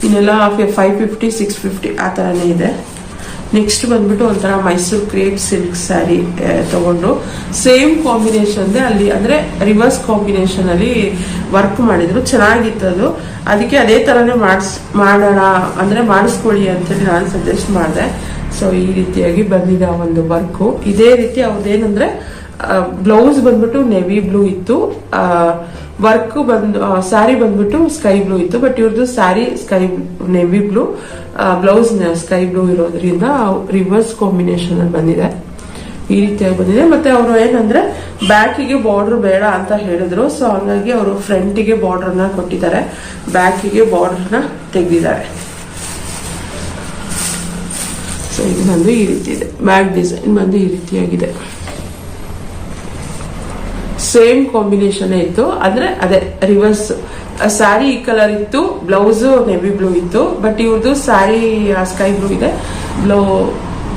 ಇನ್ನೆಲ್ಲ ಫೈವ್ ಫಿಫ್ಟಿ ಸಿಕ್ಸ್ ಫಿಫ್ಟಿ ಆ ಥರನೇ ಇದೆ. ನೆಕ್ಸ್ಟ್ ಬಂದ್ಬಿಟ್ಟು ಒಂಥರ ಮೈಸೂರು ಕ್ರೇಪ್ ಸಿಲ್ಕ್ ಸ್ಯಾರಿ ತಗೊಂಡು ಸೇಮ್ ಕಾಂಬಿನೇಷನ್ ಅಲ್ಲಿ, ಅಂದ್ರೆ ರಿವರ್ಸ್ ಕಾಂಬಿನೇಷನ್ ಅಲ್ಲಿ ವರ್ಕ್ ಮಾಡಿದ್ರು. ಚೆನ್ನಾಗಿತ್ತು ಅದು. ಅದಕ್ಕೆ ಅದೇ ತರನೇ ಮಾಡಿಸ್ ಮಾಡೋಣ, ಅಂದ್ರೆ ಮಾಡಿಸ್ಕೊಳ್ಳಿ ಅಂತೇಳಿ ನಾನು ಸಜೆಸ್ಟ್ ಮಾಡಿದೆ. ಸೊ ಈ ರೀತಿಯಾಗಿ ಬಂದಿದೆ ಆ ಒಂದು ವರ್ಕು ಇದೇ ರೀತಿ ಅವ್ರದ್ದೇನಂದ್ರೆ ಬ್ಲೌಸ್ ಬಂದ್ಬಿಟ್ಟು ನೆವಿ ಬ್ಲೂ ಇತ್ತು. ವರ್ಕ್ ಬಂದು ಸ್ಯಾರಿ ಬಂದ್ಬಿಟ್ಟು ಸ್ಕೈ ಬ್ಲೂ ಇತ್ತು. ಬಟ್ ಇವ್ರದ್ದು saree sky navy blue blouse sky blue ಇರೋದ್ರಿಂದ ರಿವರ್ಸ್ ಕಾಂಬಿನೇಷನ್ ಅಲ್ಲಿ ಬಂದಿದೆ. ಈ ರೀತಿಯಾಗಿ ಬಂದಿದೆ. ಮತ್ತೆ ಅವರು ಏನಂದ್ರೆ ಬ್ಯಾಕಿಗೆ ಬಾರ್ಡರ್ ಬೇಡ ಅಂತ ಹೇಳಿದ್ರು. ಸೊ ಹಂಗಾಗಿ ಅವರು ಫ್ರಂಟಿಗೆ ಬಾರ್ಡರ್ನ ಕೊಟ್ಟಿದ್ದಾರೆ. ಬ್ಯಾಕಿಗೆ ಬಾರ್ಡರ್ನ ತೆಗೆದಿದ್ದಾರೆ. ಸೊ ಇದು ಬಂದು ಈ ರೀತಿ ಇದೆ. ಬ್ಯಾಕ್ ಡಿಸೈನ್ ಬಂದು ಈ ರೀತಿಯಾಗಿದೆ. ಸೇಮ್ ಕಾಂಬಿನೇಷನ್ ಇತ್ತು. ಅಂದ್ರೆ ಅದೇ ರಿವರ್ಸ್ ಸ್ಯಾರಿ ಈ ಕಲರ್ ಇತ್ತು. ಬ್ಲೌಸ್ ನೆವಿ ಬ್ಲೂ ಇತ್ತು. ಬಟ್ ಇವ್ರದ್ದು ಸ್ಯಾರಿ ಸ್ಕೈ ಬ್ಲೂ ಇದೆ. ಬ್ಲೌ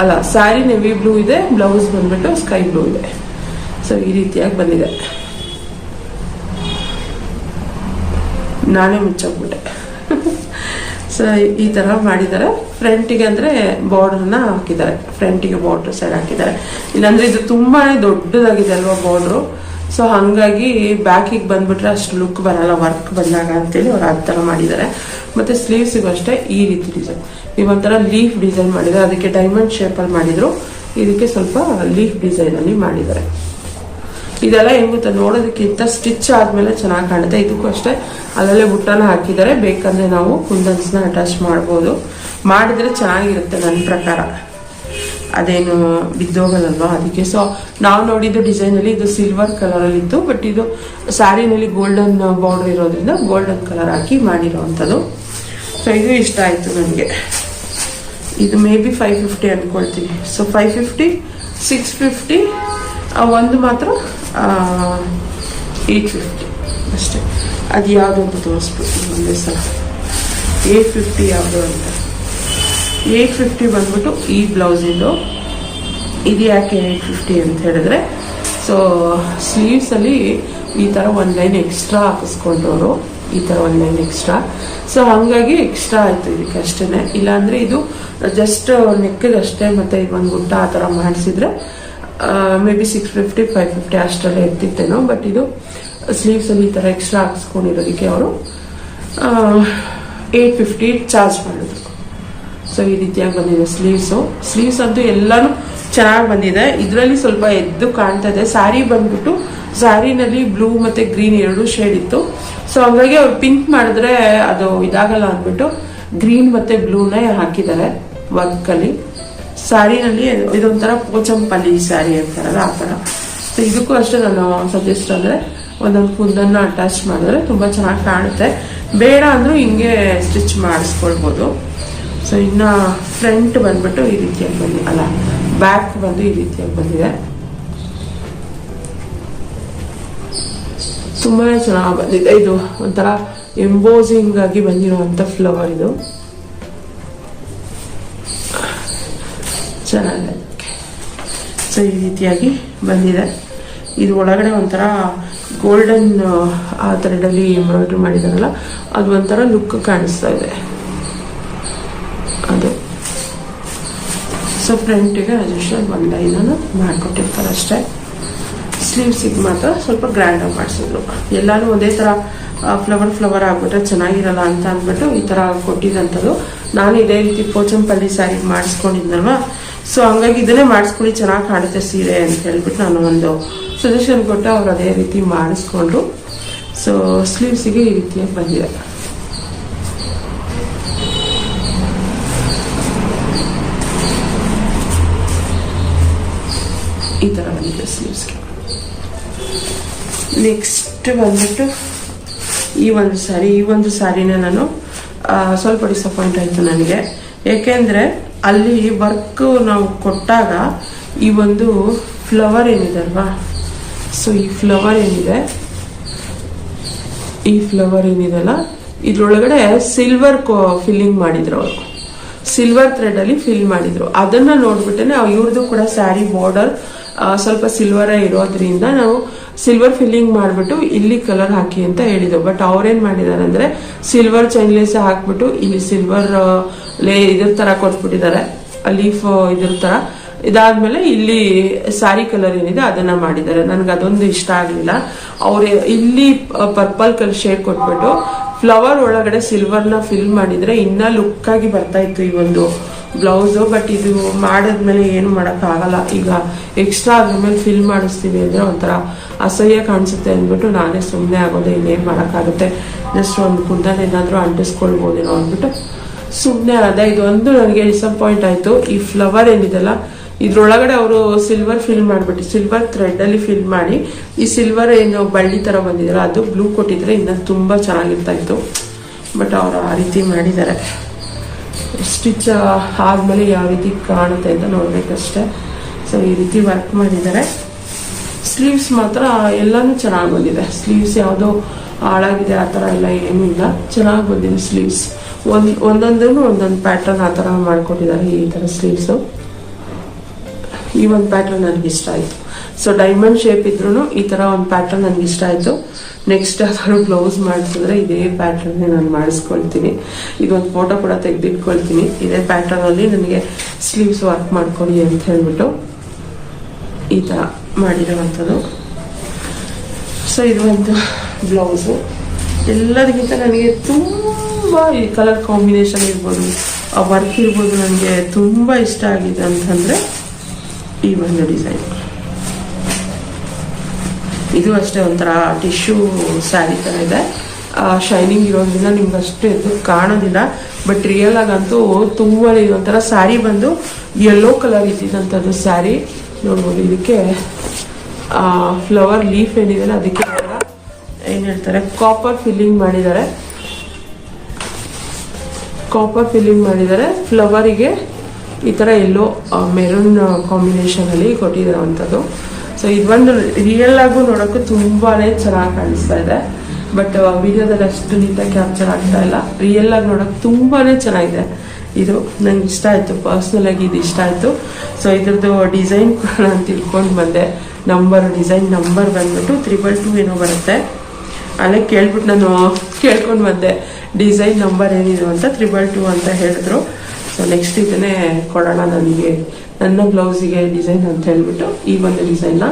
ಅಲ್ಲ ಸ್ಯಾರಿ ನೆವಿ ಬ್ಲೂ ಇದೆ. ಬ್ಲೌಸ್ ಬಂದ್ಬಿಟ್ಟು ಸ್ಕೈ ಬ್ಲೂ ಇದೆ. ಸೊ ಈ ರೀತಿಯಾಗಿ ಬಂದಿದೆ. ನಾನೇ ಮುಚ್ಚೋಗ್ಬಿಟ್ಟೆ ಈ ತರ ಮಾಡಿದ್ದಾರೆ. ಫ್ರಂಟಿಗೆ ಅಂದ್ರೆ ಬಾರ್ಡರ್ನ ಹಾಕಿದ್ದಾರೆ. ಫ್ರಂಟಿಗೆ ಬಾರ್ಡರ್ ಸೈಡ್ ಹಾಕಿದ್ದಾರೆ. ಇಲ್ಲಾಂದ್ರೆ ಇದು ತುಂಬಾನೇ ದೊಡ್ಡದಾಗಿದೆ ಅಲ್ವಾ ಬಾರ್ಡ್ರು ಸೊ ಹಂಗಾಗಿ ಬ್ಯಾಕಿಗೆ ಬಂದ್ಬಿಟ್ರೆ ಅಷ್ಟು ಲುಕ್ ಬರಲ್ಲ ವರ್ಕ್ ಬಂದಾಗ ಅಂತೇಳಿ ಅವ್ರು ಆ ಥರ ಮಾಡಿದ್ದಾರೆ. ಮತ್ತೆ ಸ್ಲೀವ್ಸಿಗೂ ಅಷ್ಟೇ ಈ ರೀತಿ ಡಿಸೈನ್ ಇವೊಂಥರ ಲೀಫ್ ಡಿಸೈನ್ ಮಾಡಿದ್ದಾರೆ ಅದಕ್ಕೆ ಡೈಮಂಡ್ ಶೇಪಲ್ಲಿ ಮಾಡಿದ್ರು, ಇದಕ್ಕೆ ಸ್ವಲ್ಪ ಲೀಫ್ ಡಿಸೈನ್ ಅಲ್ಲಿ ಮಾಡಿದ್ದಾರೆ. ಇದೆಲ್ಲ ಏನು ಗೊತ್ತಾ ನೋಡೋದಕ್ಕಿಂತ ಸ್ಟಿಚ್ ಆದ್ಮೇಲೆ ಚೆನ್ನಾಗಿ ಕಾಣುತ್ತೆ. ಇದಕ್ಕೂ ಅಷ್ಟೇ. ಅದರಲ್ಲೇ ಬುಟ್ಟನ ಹಾಕಿದ್ದಾರೆ. ಬೇಕಂದ್ರೆ ನಾವು ಕುಂದನ್ಸ್ನ ಅಟ್ಯಾಚ್ ಮಾಡ್ಬೋದು. ಮಾಡಿದ್ರೆ ಚೆನ್ನಾಗಿರುತ್ತೆ ನನ್ನ ಪ್ರಕಾರ. ಅದೇನು ಬಿದ್ದೋಗಲ್ಲಲ್ವಾ? ಅದಕ್ಕೆ ಸೊ ನಾವು ನೋಡಿದ್ದು ಡಿಸೈನ್ ಅಲ್ಲಿ ಇದು ಸಿಲ್ವರ್ ಕಲರ್ ಅಲ್ಲಿ ಇತ್ತು ಬಟ್ ಇದು ಸ್ಯಾರಿನಲ್ಲಿ ಗೋಲ್ಡನ್ ಬಾರ್ಡರ್ ಇರೋದ್ರಿಂದ ಗೋಲ್ಡನ್ ಕಲರ್ ಹಾಕಿ ಮಾಡಿರೋವಂಥದ್ದು ಸೊ ಇದು ಇಷ್ಟ ಆಯ್ತು ನನಗೆ. ಇದು ಮೇ ಬಿ ಫೈವ್ ಫಿಫ್ಟಿ ಅನ್ಕೊಳ್ತೀನಿ. So five fifty six fifty ಒಂದು ಮಾತ್ರ ಏಯ್ಟ್ ಫಿಫ್ಟಿ ಅಷ್ಟೇ. ಅದು ಯಾವುದು ಅಂತ ತೋರಿಸ್ಬಿಡ್ತೀನಿ ಒಂದೇ ಸಲ. ಏಯ್ಟ್ ಫಿಫ್ಟಿ ಯಾವುದು ಅಂತ. ಏಯ್ಟ್ ಫಿಫ್ಟಿ ಬಂದ್ಬಿಟ್ಟು ಈ ಬ್ಲೌಸಿಂದು. ಇದು ಯಾಕೆ ಏಯ್ಟ್ ಫಿಫ್ಟಿ ಅಂತ ಹೇಳಿದ್ರೆ ಸೊ ಸ್ಲೀವ್ಸಲ್ಲಿ ಈ ಥರ ಒಂದು ಲೈನ್ ಎಕ್ಸ್ಟ್ರಾ ಹಾಕಿಸ್ಕೊಂಡವರು, ಈ ಥರ ಒಂದು ಲೈನ್ ಎಕ್ಸ್ಟ್ರಾ ಸೊ ಹಾಗಾಗಿ ಎಕ್ಸ್ಟ್ರಾ ಆಯಿತು ಇದಕ್ಕೆ ಅಷ್ಟೇ ಇಲ್ಲಾಂದರೆ ಇದು ಜಸ್ಟ್ ನೆಕ್ಕಿಗೆ ಅಷ್ಟೇ ಮತ್ತು ಒಂದು ಗುಟ್ಟ ಆ ಥರ ಮಾಡಿಸಿದ್ರೆ maybe six fifty five fifty ಅಷ್ಟರಲ್ಲೇ ಇರ್ತಿತ್ತೇನೋ ಬಟ್ ಇದು ಸ್ಲೀವ್ಸಲ್ಲಿ ಈ ಥರ ಎಕ್ಸ್ಟ್ರಾ ಹಾಕಿಸ್ಕೊಂಡಿರೋದಕ್ಕೆ ಅವರು ಏಯ್ಟ್ ಫಿಫ್ಟಿ ಚಾರ್ಜ್ ಮಾಡಿದ್ರು. ಸೊ ಈ ರೀತಿಯಾಗಿ ಬಂದಿದೆ ಸ್ಲೀವ್ಸು ಸ್ಲೀವ್ಸ್ ಅದು ಎಲ್ಲಾನು ಚೆನ್ನಾಗಿ ಬಂದಿದೆ. ಇದರಲ್ಲಿ ಸ್ವಲ್ಪ ಎದ್ದು ಕಾಣ್ತಾ ಇದೆ. ಸ್ಯಾರಿ ಬಂದ್ಬಿಟ್ಟು ಸ್ಯಾರಿನಲ್ಲಿ ಬ್ಲೂ ಮತ್ತೆ ಗ್ರೀನ್ ಎರಡು ಶೇಡ್ ಇತ್ತು. ಸೊ ಹಂಗಾಗಿ ಅವ್ರು ಪಿಂಕ್ ಮಾಡಿದ್ರೆ ಅದು ಇದಾಗಲ್ಲ ಅಂದ್ಬಿಟ್ಟು ಗ್ರೀನ್ ಮತ್ತೆ ಬ್ಲೂನೇ ಹಾಕಿದ್ದಾರೆ ವರ್ಕ್ ಅಲ್ಲಿ. ಸ್ಯಾರಿನಲ್ಲಿ ಇದೊಂಥರ ಪೋಚಂಪಲ್ಲಿ ಸ್ಯಾರಿ ಅಂತಾರಲ್ಲ ಆ ಥರ. ಸೊ ಇದಕ್ಕೂ ಅಷ್ಟೇ ನಾನು ಸಜೆಸ್ಟ್ ಅಂದರೆ ಒಂದೊಂದು ಕುಂದನ್ನ ಅಟ್ಯಾಚ್ ಮಾಡಿದ್ರೆ ತುಂಬ ಚೆನ್ನಾಗಿ ಕಾಣುತ್ತೆ. ಬೇಡ ಅಂದರೂ ಹಿಂಗೆ ಸ್ಟಿಚ್ ಮಾಡಿಸ್ಕೊಳ್ಬೋದು. ಸೊ ಇನ್ನು ಫ್ರಂಟ್ ಬಂದ್ಬಿಟ್ಟು ಈ ರೀತಿಯಾಗಿ ಬಂದಿದೆ ಅಲ್ಲ ಬ್ಯಾಕ್ ಬಂದು ಈ ರೀತಿಯಾಗಿ ಬಂದಿದೆ. ತುಂಬಾ ಚೆನ್ನಾಗಿ ಬಂದಿದೆ. ಇದು ಒಂಥರ ಎಂಬೋಸಿಂಗ್ ಆಗಿ ಬಂದಿರುವಂತ ಫ್ಲವರ್ ಇದು. ಈ ರೀತಿಯಾಗಿ ಬಂದಿದೆ. ಇದು ಒಳಗಡೆ ಒಂಥರ ಗೋಲ್ಡನ್ ಆ ಥರದಲ್ಲಿ ಎಂಬ್ರಾಯ್ಡ್ರಿ ಮಾಡಿದಾರಲ್ಲ, ಅದು ಒಂಥರ ಲುಕ್ ಕಾಣಿಸ್ತಾ ಇದೆ. ಅದು. ಸೊ ಫ್ರಂಟಿಗೆ ಜಸ್ಟ್ ಒಂದು ಲೈನನ್ನು ಮಾಡಿಕೊಟ್ಟಿರ್ತಾರೆ ಅಷ್ಟೇ. ಸ್ಲೀವ್ಸಿಗೆ ಮಾತ್ರ ಸ್ವಲ್ಪ ಗ್ರ್ಯಾಂಡಾಗಿ ಮಾಡಿಸಿದ್ರು. ಎಲ್ಲರೂ ಒಂದೇ ಥರ ಫ್ಲವರ್ ಫ್ಲವರ್ ಆಗ್ಬಿಟ್ರೆ ಚೆನ್ನಾಗಿರಲ್ಲ ಅಂತ ಅಂದ್ಬಿಟ್ಟು ಈ ಥರ ಕೊಟ್ಟಿದ್ದಂಥದ್ದು. ನಾನು ಇದೇ ರೀತಿ ಪೋಚಂಪಲ್ಲಿ ಸ್ಯಾರಿ ಮಾಡಿಸ್ಕೊಂಡಿದ್ನಲ್ವಾ? ಸೊ ಹಂಗಾಗಿ ಇದನ್ನೇ ಮಾಡಿಸ್ಕೊಳ್ಳಿ, ಚೆನ್ನಾಗಿ ಕಾಣುತ್ತೆ ಸೀರೆ ಅಂತ ಹೇಳ್ಬಿಟ್ಟು ನಾನು ಒಂದು ಸಜೆಷನ್ ಕೊಟ್ಟು ಅವ್ರು ಅದೇ ರೀತಿ ಮಾಡಿಸ್ಕೊಂಡ್ರು ಸೊ ಸ್ಲೀವ್ಸಿಗೆ ಈ ರೀತಿಯಾಗಿ ಬಂದಿದೆ. ಈ ಥರ ಬಂದಿದೆ ಸ್ಲೀವ್ಸ್ಗೆ ನೆಕ್ಸ್ಟ್ ಬಂದ್ಬಿಟ್ಟು, ಈ ಒಂದು ಸಾರಿ ಈ ಒಂದು ಸಾರಿನ ನಾನು ಸ್ವಲ್ಪ ಡಿಸಪಾಯಿಂಟ್ ಆಯಿತು ನನಗೆ. ಏಕೆಂದರೆ ಅಲ್ಲಿ ವರ್ಕ್ ನಾವು ಕೊಟ್ಟಾಗ ಈ ಒಂದು ಫ್ಲವರ್ ಏನಿದೆ ಅಲ್ವಾ ಸೊ ಈ ಫ್ಲವರ್ ಏನಿದೆ? ಈ ಫ್ಲವರ್ ಏನಿದೆಲ್ಲ? ಇದ್ರೊಳಗಡೆ ಸಿಲ್ವರ್ ಫಿಲ್ಲಿಂಗ್ ಮಾಡಿದ್ರು ಅವರು. ಸಿಲ್ವರ್ ಥ್ರೆಡ್ ಅಲ್ಲಿ ಫಿಲ್ ಮಾಡಿದ್ರು. ಅದನ್ನ ನೋಡ್ಬಿಟ್ಟೆ ಇವ್ರದ್ದು ಕೂಡ ಸ್ಯಾರಿ ಬಾರ್ಡರ್ ಸ್ವಲ್ಪ ಸಿಲ್ವರೇ ಇರೋದ್ರಿಂದ ನಾವು ಸಿಲ್ವರ್ ಫಿಲ್ಲಿಂಗ್ ಮಾಡಿಬಿಟ್ಟು ಇಲ್ಲಿ ಕಲರ್ ಹಾಕಿ ಅಂತ ಹೇಳಿದ್ರು. ಬಟ್ ಅವ್ರೇನ್ ಮಾಡಿದಾರೆ ಅಂದ್ರೆ ಸಿಲ್ವರ್ ಚೈನ್ಲೆಸ್ ಹಾಕ್ಬಿಟ್ಟು ಇಲ್ಲಿ ಸಿಲ್ವರ್ ಲೇ ಇದ್ರ ತರ ಕೊಟ್ಬಿಟ್ಟಿದ್ದಾರೆ. ಲೀಫ್ ಇದ್ರ ತರ. ಇದಾದ್ಮೇಲೆ ಇಲ್ಲಿ ಸ್ಯಾರಿ ಕಲರ್ ಏನಿದೆ ಅದನ್ನ ಮಾಡಿದ್ದಾರೆ. ನನ್ಗೆ ಅದೊಂದು ಇಷ್ಟ ಆಗ್ಲಿಲ್ಲ. ಅವ್ರ ಇಲ್ಲಿ ಪರ್ಪಲ್ ಕಲರ್ ಶೇಡ್ ಕೊಟ್ಬಿಟ್ಟು ಫ್ಲವರ್ ಒಳಗಡೆ ಸಿಲ್ವರ್ನ ಫಿಲ್ ಮಾಡಿದ್ರೆ ಇನ್ನ ಲುಕ್ ಆಗಿ ಬರ್ತಾ ಇತ್ತು ಈ ಒಂದು ಬ್ಲೌಸ್ ಬಟ್ ಇದು ಮಾಡಿದ್ಮೇಲೆ ಏನು ಮಾಡಕ್ ಆಗಲ್ಲ. ಈಗ ಎಕ್ಸ್ಟ್ರಾ ಅದ್ರ ಮೇಲೆ ಫಿಲ್ ಮಾಡಿಸ್ತೀವಿ ಅಂದ್ರೆ ಒಂಥರ ಅಸಹ್ಯ ಕಾಣಿಸುತ್ತೆ ಅಂದ್ಬಿಟ್ಟು ನಾನೇ ಸುಮ್ಮನೆ ಆಗೋದೇ ಇನ್ನೇನು ಮಾಡೋಕ್ಕಾಗುತ್ತೆ. ಜಸ್ಟ್ ಒಂದು ಕುಂದಲ್ಲಿ ಏನಾದರೂ ಅಂಟಿಸ್ಕೊಳ್ಬೋದೇನೋ ಅಂದ್ಬಿಟ್ಟು ಸುಮ್ಮನೆ ಅದೇ ಒಂದು ನನಗೆ ಡಿಸಪಾಯಿಂಟ್ ಆಯಿತು. ಈ ಫ್ಲವರ್ ಏನಿದೆಲ್ಲ, ಇದ್ರೊಳಗಡೆ ಅವರು ಸಿಲ್ವರ್ ಫಿಲ್ ಮಾಡಿಬಿಟ್ಟು ಸಿಲ್ವರ್ ಥ್ರೆಡ್ ಅಲ್ಲಿ ಫಿಲ್ ಮಾಡಿ, ಈ ಸಿಲ್ವರ್ ಏನು ಬಳ್ಳಿ ತರ ಬಂದಿದೆಯಲ್ಲ, ಅದು ಬ್ಲೂ ಕೊಟ್ಟಿದ್ರೆ ಇನ್ನ ತುಂಬಾ ಚೆನ್ನಾಗಿರ್ತಾ ಇತ್ತು ಬಟ್ ಅವರು ಆ ರೀತಿ ಮಾಡಿದ್ದಾರೆ. ಸ್ಟಿಚ್ ಆದ್ಮೇಲೆ ಯಾವ ರೀತಿ ಕಾಣುತ್ತೆ ಅಂತ ನೋಡ್ಬೇಕಷ್ಟೇ. ಸೊ ಈ ರೀತಿ ವರ್ಕ್ ಮಾಡಿದ್ದಾರೆ. ಸ್ಲೀವ್ಸ್ ಮಾತ್ರ ಎಲ್ಲಾನು ಚೆನ್ನಾಗಿ ಬಂದಿದೆ. ಸ್ಲೀವ್ಸ್ ಯಾವುದೋ ಹಾಳಾಗಿದೆ, ಆ ಥರ ಎಲ್ಲ ಏನೂ ಇಲ್ಲ. ಚೆನ್ನಾಗಿ ಬಂದಿದೆ ಸ್ಲೀವ್ಸ್ ಒಂದ್ ಒಂದೊಂದೂ ಒಂದೊಂದು ಪ್ಯಾಟರ್ನ್ ಆ ಥರ ಮಾಡಿಕೊಟ್ಟಿದ್ದಾರೆ ಈ ಥರ ಸ್ಲೀವ್ಸು ಈ ಒಂದು ಪ್ಯಾಟರ್ನ್ ಇಷ್ಟ ಆಯಿತು. ಸೊ ಡೈಮಂಡ್ ಶೇಪ್ ಇದ್ರೂ ಈ ಥರ ಒಂದು ಪ್ಯಾಟರ್ನ್ ನನಗೆ ಇಷ್ಟ ಆಯಿತು. ನೆಕ್ಸ್ಟ್ ಯಾವ್ದಾದ್ರು ಬ್ಲೌಸ್ ಮಾಡಿಸಿದ್ರೆ ಇದೇ ಪ್ಯಾಟರ್ನ್ ನಾನು ಮಾಡಿಸ್ಕೊಳ್ತೀನಿ. ಇದೊಂದು ಫೋಟೋ ಕೂಡ ತೆಗೆದಿಟ್ಕೊಳ್ತೀನಿ. ಇದೇ ಪ್ಯಾಟರ್ನ್ ಅಲ್ಲಿ ನನಗೆ ಸ್ಲೀವ್ಸ್ ವರ್ಕ್ ಮಾಡ್ಕೊಡಿ ಅಂತ ಹೇಳ್ಬಿಟ್ಟು ಈ ಥರ ಮಾಡಿರೋವಂಥದ್ದು. ಸೊ ಇದು ಒಂದು ಬ್ಲೌಸು. ಎಲ್ಲದಕ್ಕಿಂತ ನನಗೆ ತುಂಬ ಈ ಕಲರ್ ಕಾಂಬಿನೇಷನ್ ಇರ್ಬೋದು, ಆ ವರ್ಕ್ ಇರ್ಬೋದು ನನಗೆ ತುಂಬ ಇಷ್ಟ ಆಗಿದೆ ಅಂತಂದರೆ ಈ ಒಂದು ಡಿಸೈನ್ ಇದು ಅಷ್ಟೇ ಒಂಥರ ಟಿಶ್ಯೂ ಸ್ಯಾರಿ ಥರ ಇದೆ. ಆ ಶೈನಿಂಗ್ ಇರೋದ್ರಿಂದ ನಿಮ್ಗೆ ಅಷ್ಟು ಎದ್ದು ಕಾಣೋದಿಲ್ಲ ಬಟ್ ರಿಯಲ್ ಆಗಂತೂ ತುಂಬ ಇದು ಒಂಥರ ಸ್ಯಾರಿ ಬಂದು ಯೆಲ್ಲೋ ಕಲರ್ ಇದ್ದಿದ್ದಂಥದ್ದು ಸ್ಯಾರಿ ನೋಡ್ಬೋದು, ಇದಕ್ಕೆ ಫ್ಲವರ್ ಲೀಫ್ ಏನಿದೆ ಅದಕ್ಕೆ ಏನು ಹೇಳ್ತಾರೆ? ಕಾಪರ್ ಫಿಲ್ಲಿಂಗ್ ಮಾಡಿದ್ದಾರೆ. ಕಾಪರ್ ಫಿಲ್ಲಿಂಗ್ ಮಾಡಿದ್ದಾರೆ. ಫ್ಲವರಿಗೆ ಈ ಥರ ಎಲ್ಲೋ ಮೆರೂನ್ ಕಾಂಬಿನೇಷನ್ ಅಲ್ಲಿ ಕೊಟ್ಟಿರೋವಂಥದ್ದು. ಸೊ ಇದೊಂದು ರಿಯಲ್ ಆಗು ನೋಡೋಕೆ ತುಂಬಾನೇ ಚೆನ್ನಾಗಿ ಕಾಣಿಸ್ತಾ ಇದೆ. ಬಟ್ ವಿಡಿಯೋದಲ್ಲಿ ಅಷ್ಟು ನೀಟಾಗಿ ಕ್ಯಾಪ್ಚರ್ ಆಗ್ತಾ ಇಲ್ಲ. ರಿಯಲ್ ಆಗಿ ನೋಡೋಕೆ ತುಂಬಾನೇ ಚೆನ್ನಾಗಿದೆ. ಇದು ನಂಗೆ ಇಷ್ಟ ಆಯ್ತು. ಪರ್ಸ್ನಲ್ ಆಗಿ ಇದು ಇಷ್ಟ ಆಯ್ತು. ಸೊ ಇದ್ರದ್ದು ಡಿಸೈನ್ ಕೂಡ ನಾನು ತಿಳ್ಕೊಂಡು ಬಂದೆ. ನಂಬರ್ ಡಿಸೈನ್ ನಂಬರ್ ಬಂದ್ಬಿಟ್ಟು ತ್ರಿಬಲ್ ಟೂ ಏನೋ ಬರುತ್ತೆ. ಅಲ್ಲೇ ಕೇಳ್ಬಿಟ್ಟು ನಾನು ಕೇಳ್ಕೊಂಡು ಬಂದೆ. ಡಿಸೈನ್ ನಂಬರ್ ಏನಿದೆ ಅಂತ, ತ್ರಿಬಲ್ ಟು ಅಂತ ಹೇಳಿದ್ರು. ಸೊ ನೆಕ್ಸ್ಟ್ ಇದನ್ನೇ ಕೊಡೋಣ ನನಗೆ. ನನ್ನ ಬ್ಲೌಸಿಗೆ ಡಿಸೈನ್ ಅಂತ ಹೇಳ್ಬಿಟ್ಟು ಈ ಒಂದು ಡಿಸೈನ್ನ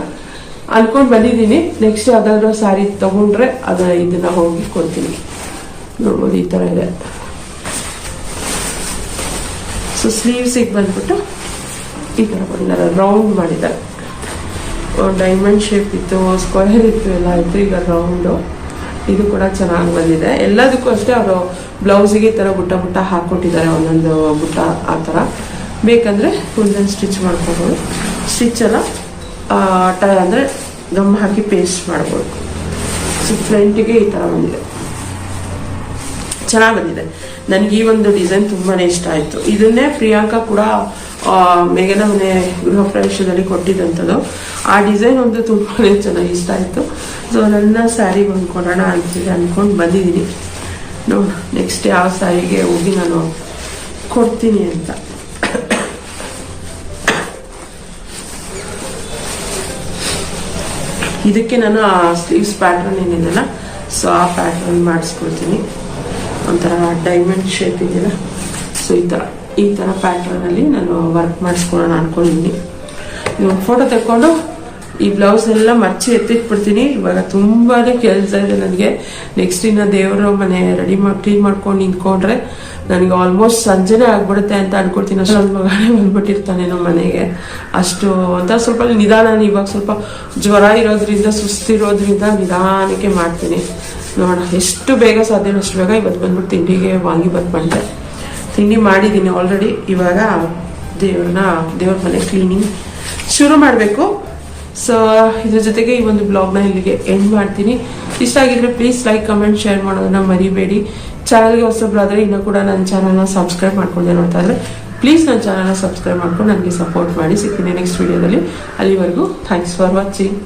ಅನ್ಕೊಂಡು ಬಂದಿದ್ದೀನಿ. ನೆಕ್ಸ್ಟ್ ಯಾವುದಾದ್ರೂ ಸ್ಯಾರಿ ತಗೊಂಡ್ರೆ ಅದು ಇದನ್ನ ಹೋಗಿ ಕೊಡ್ತೀನಿ. ನೋಡ್ಬೋದು ಈ ಥರ ಇದೆ. ಸೊ ಸ್ಲೀವ್ಸಿಗೆ ಬಂದ್ಬಿಟ್ಟು ಈ ಥರ ಬಂದಿದ್ದಾರೆ. ರೌಂಡ್ ಮಾಡಿದ್ದಾರೆ. ಡೈಮಂಡ್ ಶೇಪ್ ಇತ್ತು ಸ್ಕ್ವೇರ್ ಇತ್ತು ಎಲ್ಲ, ಇತ್ತು ಈಗ ರೌಂಡು ಇದು ಕೂಡ ಚೆನ್ನಾಗಿ ಬಂದಿದೆ. ಎಲ್ಲದಕ್ಕೂ ಅಷ್ಟೇ ಅವರು ಬ್ಲೌಸಿಗೆ ಈ ಥರ ಬುಟ್ಟ ಬುಟ್ಟ ಹಾಕ್ಕೊಟ್ಟಿದ್ದಾರೆ ಒಂದೊಂದು ಬುಟ್ಟ ಆ ಥರ ಬೇಕಂದರೆ ಒಂದೊಂದು ಸ್ಟಿಚ್ ಮಾಡ್ಕೊಬೋದು. ಸ್ಟಿಚ್ ಟೈ ಟ, ಅಂದರೆ ಗಮ್ ಹಾಕಿ ಪೇಸ್ಟ್ ಮಾಡ್ಬೋದು. ಸೊ ಫ್ರಂಟಿಗೆ ಈ ಥರ ಬಂದಿದೆ. ಚೆನ್ನಾಗಿ ಬಂದಿದೆ ನನಗೆ ಈ ಒಂದು ಡಿಸೈನ್ ತುಂಬಾನೇ ಇಷ್ಟ ಆಯಿತು. ಇದನ್ನೇ ಪ್ರಿಯಾಂಕಾ ಕೂಡ ಮೇಘನ ಮನೆ ಗೃಹ ಪ್ರವೇಶದಲ್ಲಿ ಕೊಟ್ಟಿದ್ದಂಥದ್ದು. ಆ ಡಿಸೈನ್ ಒಂದು ತುಂಬಾನೇ ಚೆನ್ನಾಗಿ ಇಷ್ಟ ಆಯಿತು. ಸೊ ನನ್ನ ಸ್ಯಾರಿ ಬಂದು ಕೊಡೋಣ ಅಂತಿದೆ ಅಂದ್ಕೊಂಡು ಬಂದಿದ್ದೀನಿ. ನೋಡಿ ನೆಕ್ಸ್ಟ್ ಯಾವ ಸ್ಯಾರಿಗೆ ಹೋಗಿ ನಾನು ಕೊಡ್ತೀನಿ ಅಂತ. ಇದಕ್ಕೆ ನಾನು ಆ ಸ್ಲೀವ್ಸ್ ಪ್ಯಾಟರ್ನ್ ಏನಿದೆಲ್ಲ ಸೊ ಆ ಪ್ಯಾಟ್ರನ್ ಮಾಡಿಸ್ಕೊಳ್ತೀನಿ. ಒಂಥರ ಡೈಮಂಡ್ ಶೇಪ್ ಇದೆಯಲ್ಲ ಸೊ ಈ ಥರ ಈ ಥರ ಪ್ಯಾಟ್ರನಲ್ಲಿ ನಾನು ವರ್ಕ್ ಮಾಡಿಸ್ಕೊಳ್ಳೋಣ ಅನ್ಕೊಂಡಿದ್ದೀನಿ. ಇವಾಗ ಫೋಟೋ ತೆಕ್ಕೊಂಡು ಈ ಬ್ಲೌಸ್ ಎಲ್ಲ ಮಚ್ಚಿ ಎತ್ತಿಟ್ಬಿಡ್ತೀನಿ. ಇವಾಗ ತುಂಬಾನೇ ಕೆಲಸ ಇದೆ ನನಗೆ. ನೆಕ್ಸ್ಟ್ ಇನ್ನು ದೇವರ ಮನೆ ರೆಡಿ ಮಾಡಿ ಕ್ಲೀನ್ ಮಾಡ್ಕೊಂಡು ನಿಂತ್ಕೊಂಡ್ರೆ ನನಗೆ ಆಲ್ಮೋಸ್ಟ್ ಸಂಜೆನೇ ಆಗ್ಬಿಡುತ್ತೆ ಅಂತ ಅನ್ಕೊಳ್ತೀನಿ. ಅಷ್ಟೊಂದು ಮಗನೇ ಬಂದ್ಬಿಟ್ಟಿರ್ತಾನೆ ನಮ್ಮ ಮನೆಗೆ. ಅಷ್ಟು ಅಂತ ಸ್ವಲ್ಪ ನಿಧಾನ, ಇವಾಗ ಸ್ವಲ್ಪ ಜ್ವರ ಇರೋದ್ರಿಂದ, ಸುಸ್ತಿರೋದ್ರಿಂದ ನಿಧಾನಕ್ಕೆ ಮಾಡ್ತೀನಿ. ನೋಡೋಣ ಎಷ್ಟು ಬೇಗ ಸಾಧ್ಯ ಅಷ್ಟು ಬೇಗ ಇವತ್ತು ಬಂದ್ಬಿಟ್ಟು ತಿಂಡಿಗೆ ವಾಂಗಿಬಾತ್ ಮಾಡಿದೆ ತಿಂಡಿ ಮಾಡಿದ್ದೀನಿ ಆಲ್ರೆಡಿ ಇವಾಗ ದೇವ್ರನ್ನ, ದೇವ್ರ ಮನೆ ಕ್ಲೀನಿಂಗ್ ಶುರು ಮಾಡಬೇಕು. ಸೊ ಇದ್ರ ಜೊತೆಗೆ ಈ ಒಂದು ಬ್ಲಾಗ್ನ ಇಲ್ಲಿಗೆ ಎಂಡ್ ಮಾಡ್ತೀನಿ. ಇಷ್ಟ ಆಗಿದ್ರೆ ಪ್ಲೀಸ್ ಲೈಕ್ ಕಮೆಂಟ್ ಶೇರ್ ಮಾಡೋದನ್ನ ಮರಿಬೇಡಿ. ಚಾನಲ್ಗೆ ಹೊಸಬ್ರಾದ್ರೆ ಇನ್ನೂ ಕೂಡ ನನ್ನ ಚಾನಲ್ನ ಸಬ್ಸ್ಕ್ರೈಬ್ ಮಾಡ್ಕೊಂಡೆ ನೋಡ್ತಾ ಇದ್ರೆ ಪ್ಲೀಸ್ ನನ್ನ ಚಾನಲ್ನ ಸಬ್ಸ್ಕ್ರೈಬ್ ಮಾಡ್ಕೊಂಡು ನನಗೆ ಸಪೋರ್ಟ್ ಮಾಡಿ ಸಿಗ್ತೀನಿ ನೆಕ್ಸ್ಟ್ ವೀಡಿಯೋದಲ್ಲಿ ಅಲ್ಲಿವರೆಗೂ ಥ್ಯಾಂಕ್ಸ್ ಫಾರ್ ವಾಚಿಂಗ್